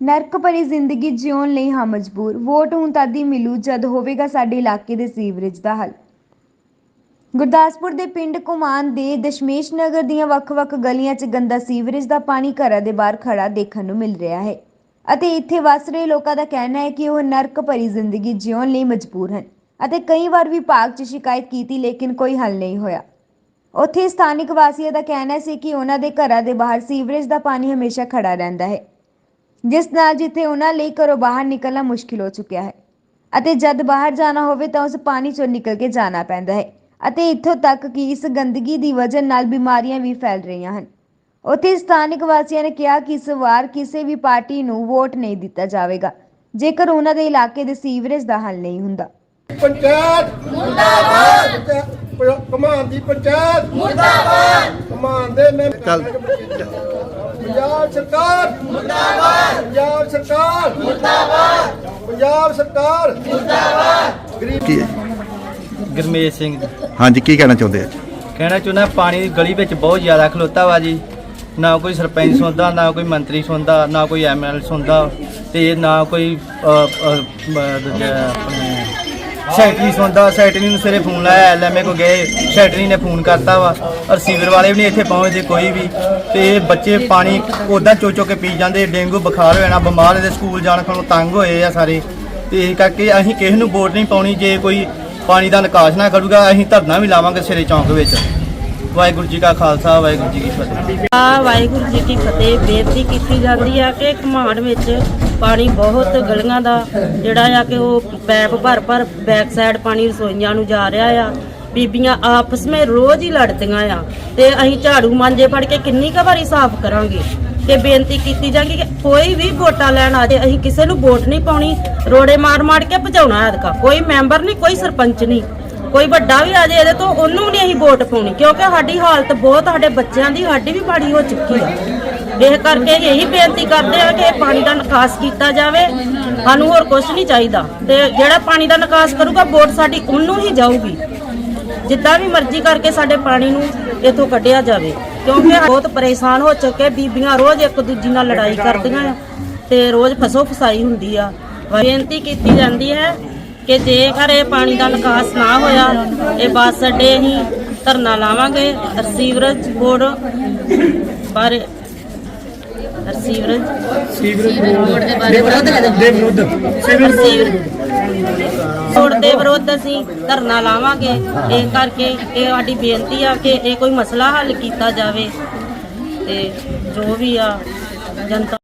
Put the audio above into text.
ਨਰਕ ਭਰੀ ਜ਼ਿੰਦਗੀ ਜਿਉਣ ਲਈ ਹਾਂ ਮਜਬੂਰ। ਵੋਟ ਹੁਣ ਤਦ ਹੀ ਮਿਲੂ ਜਦ ਹੋਵੇਗਾ ਸਾਡੇ ਇਲਾਕੇ ਦੇ ਸੀਵਰੇਜ ਦਾ ਹੱਲ। ਗੁਰਦਾਸਪੁਰ ਦੇ ਪਿੰਡ ਕੁਮਾਨ ਦੇ ਦਸ਼ਮੇਸ਼ ਨਗਰ ਦੀਆਂ ਵੱਖ-ਵੱਖ ਗਲੀਆਂ 'ਚ ਗੰਦਾ ਸੀਵਰੇਜ ਦਾ ਪਾਣੀ ਘਰਾਂ ਦੇ ਬਾਹਰ ਖੜਾ ਦੇਖਣ ਨੂੰ ਮਿਲ ਰਿਹਾ ਹੈ। ਅਤੇ ਇੱਥੇ ਵਸ ਰਹੇ ਲੋਕਾਂ ਦਾ ਕਹਿਣਾ ਹੈ ਕਿ ਉਹ ਨਰਕ ਭਰੀ ਜ਼ਿੰਦਗੀ ਜਿਉਣ ਲਈ ਮਜਬੂਰ ਹਨ ਅਤੇ ਕਈ ਵਾਰ ਵਿਭਾਗ 'ਚ ਸ਼ਿਕਾਇਤ ਕੀਤੀ ਲੇਕਿਨ ਕੋਈ ਹੱਲ ਨਹੀਂ ਹੋਇਆ। ਉੱਥੇ ਸਥਾਨਕ ਵਾਸੀਆਂ ਦਾ ਕਹਿਣਾ ਸੀ ਕਿ ਉਹਨਾਂ ਦੇ ਘਰਾਂ ਦੇ ਬਾਹਰ ਸੀਵਰੇਜ ਦਾ ਪਾਣੀ ਹਮੇਸ਼ਾ ਖੜਾ ਰਹਿੰਦਾ ਹੈ। ਜਿਸ ਨਾਲ ਜਿੱਥੇ ਉਹਨਾਂ ਲਈ ਘਰੋਂ ਬਾਹਰ ਨਿਕਲਣਾ ਮੁਸ਼ਕਿਲ ਹੋ ਚੁੱਕਿਆ ਹੈ। ਅਤੇ ਜਦ ਬਾਹਰ ਜਾਣਾ ਹੋਵੇ ਤਾਂ ਉਸ ਪਾਣੀ ਚੋਂ ਨਿਕਲ ਕੇ ਜਾਣਾ ਪੈਂਦਾ ਹੈ। ਅਤੇ ਇੱਥੋਂ ਤੱਕ ਕਿ ਇਸ ਗੰਦਗੀ ਦੀ ਵਜ੍ਹਾ ਨਾਲ ਬਿਮਾਰੀਆਂ ਵੀ ਫੈਲ ਰਹੀਆਂ ਹਨ। ਉੱਥੇ ਸਥਾਨਕ ਵਾਸੀਆਂ ਨੇ ਕਿਹਾ ਕਿ ਇਸ ਵਾਰ ਕਿਸੇ ਵੀ ਪਾਰਟੀ ਨੂੰ ਵੋਟ ਨਹੀਂ ਦਿੱਤਾ ਜਾਵੇਗਾ, ਜੇਕਰ ਉਹਨਾਂ ਦੇ ਇਲਾਕੇ ਦੇ ਸੀਵਰੇਜ ਦਾ ਹੱਲ ਨਹੀਂ ਹੁੰਦਾ। ਪੰਚਾਇਤ ਮੁਰਦਾਬਾਦ ਕਮਾਨ ਦੀ ਪੰਚਾਇਤ। ਮੁਰਦਾਬਾਦ! ਕਮਾਨ ਦੇ ਮੈਂ ਚੱਲ। ਪੰਜਾਬ ਸਰਕਾਰ। ਮੁਰਦਾਬਾਦ! ਪੰਜਾਬ ਸਰਕਾਰ। ਮੁਰਦਾਬਾਦ! ਪੰਜਾਬ ਸਰਕਾਰ। ਮੁਰਦਾਬਾਦ! ਗਰੀਬ ਕੀ ਗਰਮੇਸ਼ ਸਿੰਘ। ਜੀ। ਹਾਂਜੀ ਕੀ ਕਹਿਣਾ ਚਾਹੁੰਦੇ ਆ? ਕਹਿਣਾ ਚਾਹੁੰਦਾ ਪਾਣੀ ਗਲੀ ਵਿੱਚ ਬਹੁਤ ਜ਼ਿਆਦਾ ਖਲੋਤਾ ਵਾ ਜੀ। ਨਾ ਕੋਈ ਸਰਪੰਚ ਸੁਣਦਾ ਨਾ ਕੋਈ ਮੰਤਰੀ ਸੁਣਦਾ ਨਾ ਕੋਈ ਐਮਐਲ ਸੁਣਦਾ ਤੇ ਨਾ ਕੋਈ ਸੈਕਟਰੀ ਸੁਣਦਾ ਸੈਕਟਰੀ ਨੂੰ ਸਵੇਰੇ ਫੋਨ ਲਾਇਆ ਐਲਐਮਏ ਕੋ ਗਏ ਸੈਕਟਰੀ ਨੇ ਫੋਨ ਕਰਤਾ ਵਾ। ਔਰ ਸੀਵਰ ਵਾਲੇ ਵੀ ਨਹੀਂ ਇੱਥੇ ਪਹੁੰਚਦੇ ਕੋਈ ਵੀ। ਤੇ ਬੱਚੇ ਪਾਣੀ ਉਦਾਂ ਚੋ ਚੋ ਕੇ ਪੀ ਜਾਂਦੇ, ਡੇਂਗੂ ਬੁਖਾਰ ਹੋ ਜਾਣਾ, ਬਿਮਾਰ ਇਹਦੇ ਸਕੂਲ ਜਾਣ ਖਣੋਂ ਤੰਗ ਹੋਏ ਆ ਸਾਰੇ। ਤੇ ਇਹ ਕਰਕੇ ਅਸੀਂ ਕਿਸੇ ਨੂੰ ਵੋਟ ਨਹੀਂ ਪਾਉਣੀ, ਜੇ ਕੋਈ ਪਾਣੀ ਦਾ ਨਿਕਾਸ ਨਾ ਕਰੂਗਾ, ਅਸੀਂ ਧਰਨਾ ਵੀ ਲਾਵਾਂਗੇ ਸਿਰੇ ਚੌਂਕ ਵਿੱਚ। ਵਾਹਿਗੁਰੂ ਜੀ ਕਾ ਖਾਲਸਾ, ਵਾਹਿਗੁਰੂ ਜੀ ਕੀ ਫਤਿਹ। ਆ ਵਾਹਿਗੁਰੂ ਜੀ ਕੀ ਫਤਿਹ। ਬੇਨਤੀ ਕੀਤੀ ਜਾਂਦੀ ਆ ਕਿ ਘਮਾੜ ਵਿੱਚ ਪਾਣੀ ਬਹੁਤ ਗਲੀਆਂ ਦਾ ਜਿਹੜਾ ਆ ਕਿ ਉਹ ਪੈਪ ਭਰ ਭਰ ਬੈਕ ਸਾਈਡ ਪਾਣੀ ਰਸੋਈਆਂ ਨੂੰ ਜਾ ਰਿਹਾ ਆ। ਬੀਬੀਆਂ ਆਪਸ ਵਿੱਚ ਰੋਜ਼ ਹੀ ਲੜਦੀਆਂ ਆ। ਤੇ ਅਸੀਂ ਝਾੜੂ ਮਾਂਜੇ ਫੜ ਕੇ ਕਿੰਨੀ ਕੁ ਵਾਰੀ ਸਾਫ਼ ਕਰਾਂਗੇ। ਤੇ ਬੇਨਤੀ ਕੀਤੀ ਜਾਂਦੀ ਕਿ ਕੋਈ ਵੀ ਵੋਟਾਂ ਲੈਣ ਆ ਜੇ, ਅਸੀਂ ਕਿਸੇ ਨੂੰ ਵੋਟ ਨਹੀਂ ਪਾਉਣੀ, ਰੋੜੇ ਮਾਰ ਮਾਰ ਕੇ ਭਜਾਉਣਾ ਐਤਕਾ ਕੋਈ ਮੈਂਬਰ ਨਹੀਂ, ਕੋਈ ਸਰਪੰਚ ਨਹੀਂ। ਕੋਈ ਵੱਡਾ ਵੀ ਆ ਜਾਏ ਇਹਦੇ ਤੋਂ, ਉਹਨੂੰ ਵੀ ਨਹੀਂ ਅਸੀਂ ਵੋਟ ਪਾਉਣੀ। ਕਿਉਂਕਿ ਸਾਡੀ ਹਾਲਤ ਬਹੁਤ, ਸਾਡੇ ਬੱਚਿਆਂ ਦੀ ਸਾਡੀ ਵੀ ਮਾੜੀ ਹੋ ਚੁੱਕੀ ਆ। ਇਹ ਕਰਕੇ ਇਹੀ ਬੇਨਤੀ ਕਰਦੇ ਆ ਕਿ ਇਹ ਪਾਣੀ ਦਾ ਨਿਕਾਸ ਕੀਤਾ ਜਾਵੇ। ਸਾਨੂੰ ਹੋਰ ਕੁਝ ਨਹੀਂ ਚਾਹੀਦਾ। ਤੇ ਜਿਹੜਾ ਪਾਣੀ ਦਾ ਨਿਕਾਸ ਕਰੂਗਾ, ਵੋਟ ਸਾਡੀ ਉਹਨੂੰ ਹੀ ਜਾਊਗੀ। ਜਿੱਦਾਂ ਵੀ ਮਰਜ਼ੀ ਕਰਕੇ ਸਾਡੇ ਪਾਣੀ ਨੂੰ ਇੱਥੋਂ ਕੱਢਿਆ ਜਾਵੇ। ਕਿਉਂਕਿ ਬਹੁਤ ਪਰੇਸ਼ਾਨ ਹੋ ਚੁੱਕੇ ਬੀਬੀਆਂ ਰੋਜ਼ ਇੱਕ ਦੂਜੀ ਨਾਲ ਲੜਾਈ ਕਰਦੀਆਂ ਆ ਤੇ ਰੋਜ਼ ਫਸੋ ਫਸਾਈ ਹੁੰਦੀ ਆ। ਬੇਨਤੀ ਕੀਤੀ ਜਾਂਦੀ ਹੈ ਕਿ ਜੇਕਰ ਇਹ ਪਾਣੀ ਦਾ ਨਿਕਾਸ ਨਾ ਹੋਇਆ, ਇਹ ਬੱਸ ਅੱਡੇ ਹੀ ਧਰਨਾ ਲਾਵਾਂਗੇ। ਸੀਵਰੇਜ ਬੋਰਡ ਬਾਰੇ ਸੀਵਰੇਜ ਬੋਰਡ ਦੇ ਬਾਰੇ ਦੇ ਵਿਰੁੱਧ ਸੀਵਰੇਜ ਬੋਰਡ ਦੇ ਵਿਰੁੱਧ ਅਸੀਂ ਧਰਨਾ ਲਾਵਾਂਗੇ। ਇਹ ਕਰਕੇ ਇਹ ਸਾਡੀ ਬੇਨਤੀ ਆ ਕਿ ਇਹ ਕੋਈ ਮਸਲਾ ਹੱਲ ਕੀਤਾ ਜਾਵੇ ਤੇ ਜੋ ਵੀ ਆ ਜਨਤਾ